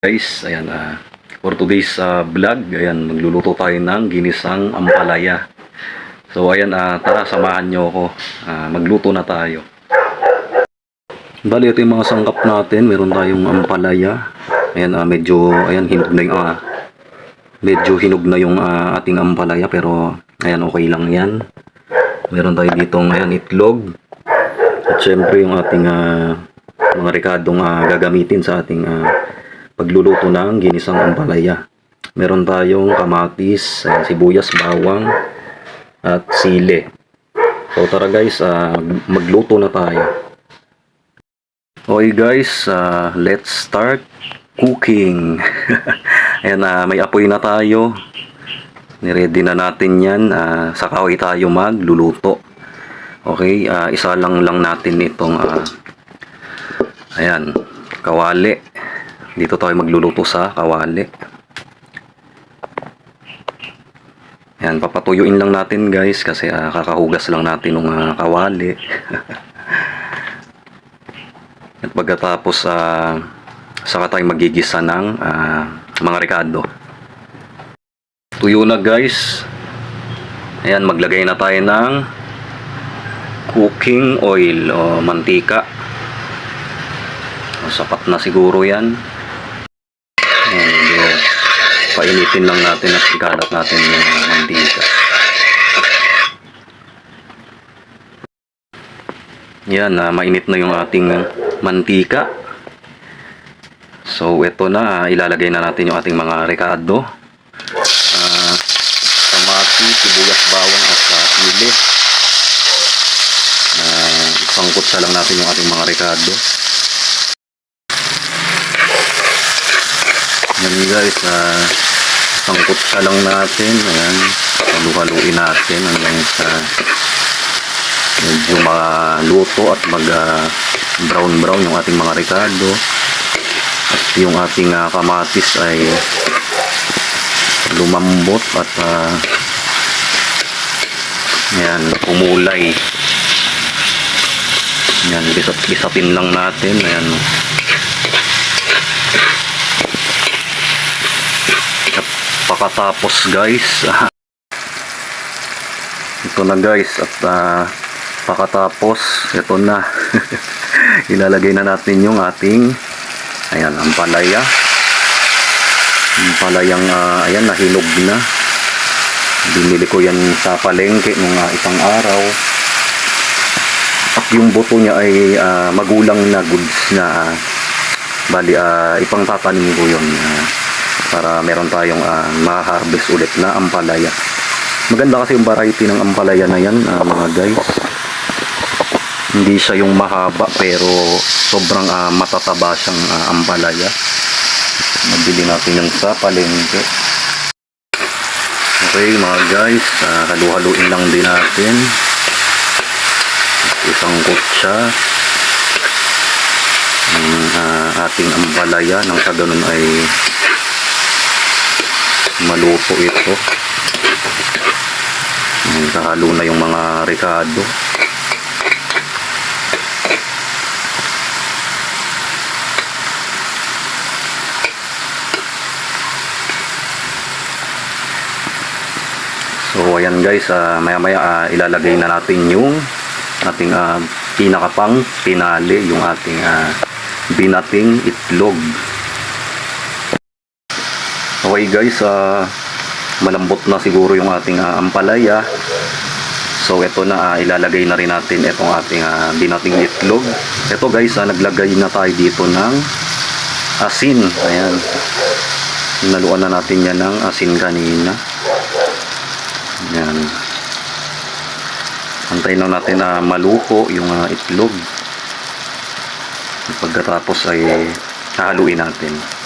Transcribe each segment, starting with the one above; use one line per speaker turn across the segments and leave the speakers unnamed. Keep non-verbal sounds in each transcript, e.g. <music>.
Guys, ayan, ah, for today's ah, vlog, ayan, magluluto tayo ng ginisang ampalaya. So, ayan, ah, tara, samahan nyo ako. Ah, magluto na tayo. Bali, ito yung mga sangkap natin. Meron tayong ampalaya. Ayan, ah, medyo, ayan, hinog na yung, ah, medyo hinog na yung ah, ating ampalaya. Pero, ayan, okay lang yan. Meron tayo ditong, ayan, itlog. At syempre, yung ating, ah, mga rekadong ah, gagamitin sa ating ah, pagluluto ng ginisang ampalaya. Meron tayong kamatis, ayan, sibuyas, bawang, at sili. So tara guys, ah, magluto na tayo. Okay guys, ah, let's start cooking. <laughs> ayan, ah, may apoy na tayo. Niready na natin yan. Ah, sa kahoy tayo magluluto. Okay, ah, isa lang lang natin itong ah, ayan, kawali. Dito tayo magluluto sa kawali. Yan, papatuyuin lang natin guys kasi ah, kakahugas lang natin ng ah, kawali. <laughs> At pagkatapos uh, saka tayo magigisa ng ah, mga rekado. Tuyo na guys. Ayan, maglagay na tayo ng cooking oil o mantika. Sapat na siguro yan. Ayan, medyo painitin lang natin at ikalat natin yung mantika. Yan, na mainit na yung ating mantika. So, ito na, ah, ilalagay na natin yung ating mga rekado. Ah, kamati, sibuyas, bawang at uh, sili. Uh, isangkot sa lang natin yung ating mga rekado. Yan guys, uh, sangkot sa lang natin. Ayan, halu-haluin natin hanggang sa medyo maluto at mag ah, brown brown yung ating mga rekado. At yung ating ah, kamatis ay lumambot at uh, ayan, kumulay. Ayan, bisat bisatin lang natin. Ayan. Pakatapos guys, <laughs> ito na guys at ah, pakatapos. Ito na. <laughs> Ilalagay na natin yung ating ayan ang palaya. Ang palayang ah, ayan nahinog na. Binili ko yan sa palengke nung ah, isang araw. At yung buto niya ay ah, magulang na goods na ah, bali ah, ipang tatanim ko yun ah, para meron tayong ah, ma-harvest ulit na ampalaya. Maganda kasi yung variety ng ampalaya na yan ah, mga guys. Hindi siya yung mahaba pero sobrang ah, matataba siyang ah, ampalaya. Nabili natin yan sa palengke. Okay mga guys ah, halu-haluin lang din natin. Isang kutsa. Ang ah, ating ampalaya nang sa ganun ay maluto ito Nakahalo na yung mga rekado. So ayan guys, ah, maya maya ah, ilalagay na natin yung ating uh, pinakapang pinali, yung ating ah, binating itlog. Okay guys, ah, malambot na siguro yung ating ah, ampalaya. So ito na ah, ilalagay na rin natin itong ating ah, binating itlog. Ito guys, ah, naglagay na tayo dito ng asin. Ayan. Naluan na natin yan ng asin kanina. Ayan. Antayin lang natin na maluko yung ah, itlog. Pagkatapos ay hahaluin natin.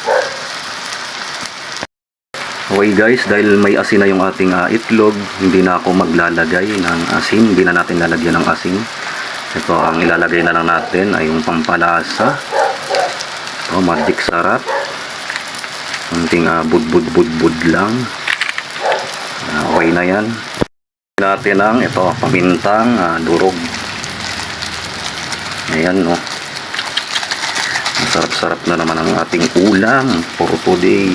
Okay guys, dahil may asin na yung ating ah, itlog, hindi na ako maglalagay ng asin. Hindi na natin lalagyan ng asin. Ito ang ilalagay na lang natin ay yung pampalasa. Ito, magic sarap. Kunting uh, bud-bud-bud-bud lang. Ah, okay na yan. Natin ang ito, pamintang ah, durog. Ayan no. Sarap-sarap na naman ang ating ulam for today.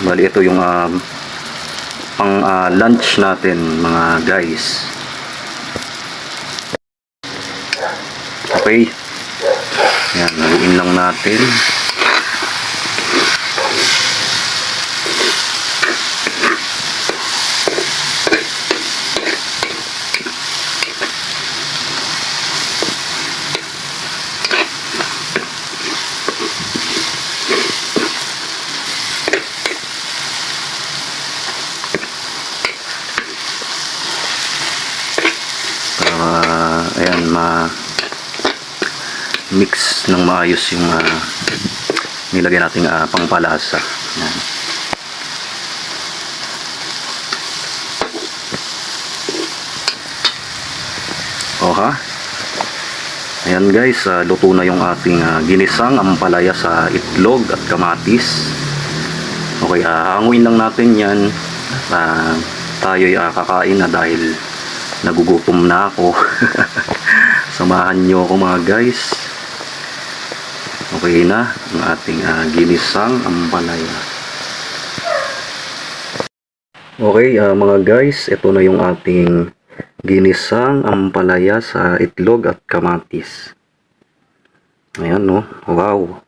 Bali ito yung ah, pang ah, lunch natin mga guys. Okay. Yan, haluin lang natin. para ayan ma mix ng maayos yung ah, nilagay nating ah, pangpalasa. Ayan. o ha ayan guys ah, luto na yung ating ah, ginisang ampalaya sa itlog at kamatis. Okay ah, hanguin lang natin yan. Ah, tayo'y ah, kakain na dahil nagugutom na ako. <laughs> Samahan nyo ako mga guys okay na ang ating ah, ginisang ampalaya okay ah, mga guys ito na yung ating ginisang ampalaya sa itlog at kamatis. Ayan no? Wow.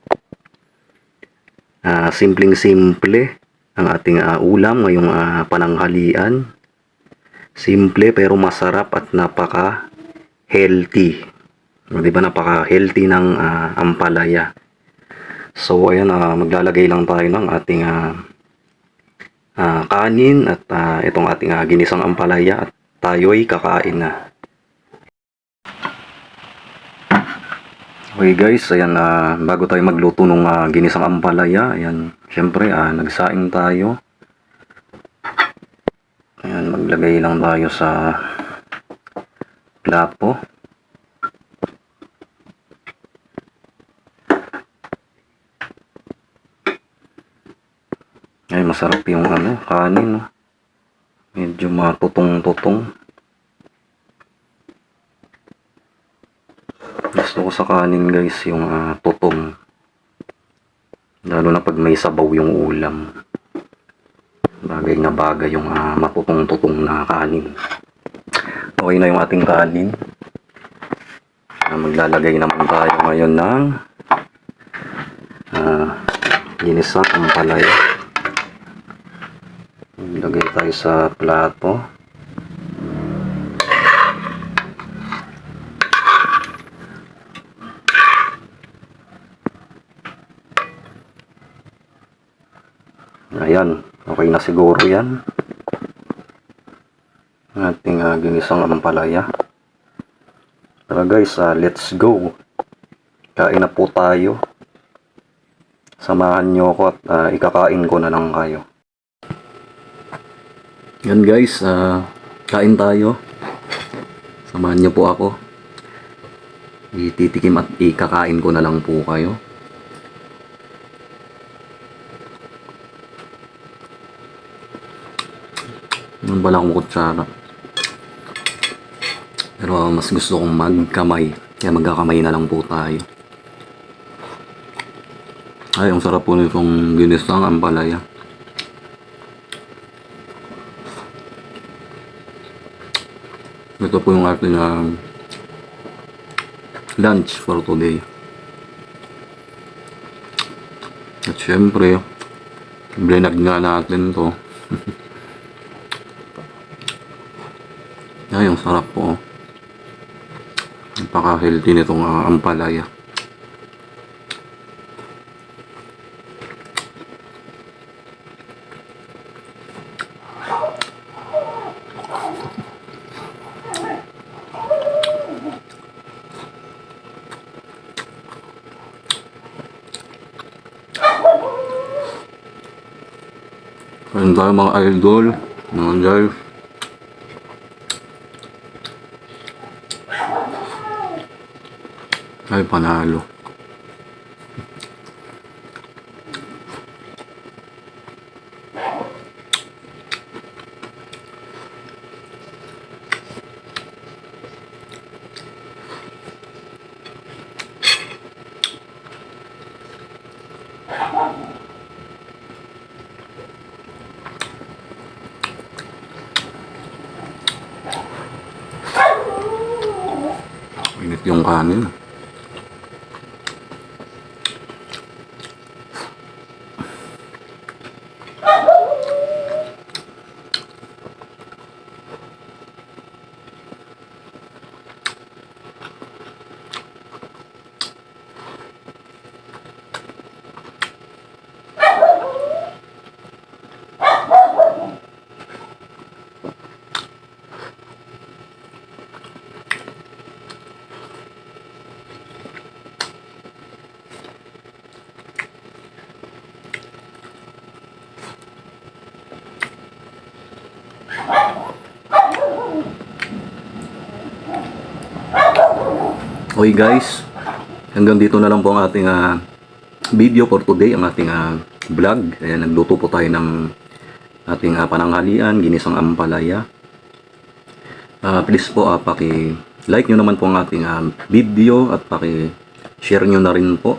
Ah, simpleng simple ang ating ah, ulam ngayong ah, pananghalian. Simple pero masarap at napaka healthy. 'Di ba napaka healthy ng ah, ampalaya. So ayan ah, maglalagay lang tayo ng ating ah, ah, kanin at ah, itong ating ah, ginisang ampalaya at tayo'y kakain na. Okay guys, ayan ah, bago tayo magluto ng ah, ginisang ampalaya, ayan, syempre ah, nagsaing tayo. Ayan, maglagay lang tayo sa plato. Ay, masarap yung ano, kanin. Medyo matutong-tutong. Gusto ko sa kanin guys yung ah, tutong. Lalo na pag may sabaw yung ulam bagay na bagay yung ah, matutong-tutong na kanin. Okay na yung ating kanin. Ah, maglalagay naman tayo ngayon ng uh, ginisang ampalaya. Tayo sa plato. Ayan, okay na siguro yan. Ating uh, ginisang ampalaya. Tara guys, ah, let's go. Kain na po tayo. Samahan nyo ako at ah, ikakain ko na lang kayo. Yan guys, ah, kain tayo. Samahan nyo po ako. Ititikim at ikakain ko na lang po kayo. Yung pala akong kutsara. Pero ah, mas gusto kong magkamay. Kaya magkakamay na lang po tayo. Ay, ang sarap po nitong ginisang ampalaya. Ito po yung ating ah, lunch for today. At syempre, blinag nga natin to. <laughs> Ay, sarap po. Napaka-healthy nitong ah, ampalaya. Ayun tayo mga idol, mga guys. Ay, panalo. Yung kanin. Okay guys, hanggang dito na lang po ang ating ah, video for today, ang ating ah, vlog. Ayan, nagluto po tayo ng ating ah, pananghalian, ginisang ampalaya. Ah, please po, ah, paki-like nyo naman po ang ating ah, video at paki-share nyo na rin po.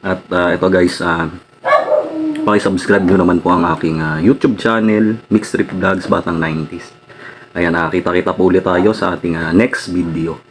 At ah, ito guys, ah, paki-subscribe nyo naman po ang aking ah, YouTube channel, Mixed Trip Vlogs Batang 90s. Ayan, nakakita-kita po ulit tayo sa ating ah, next video.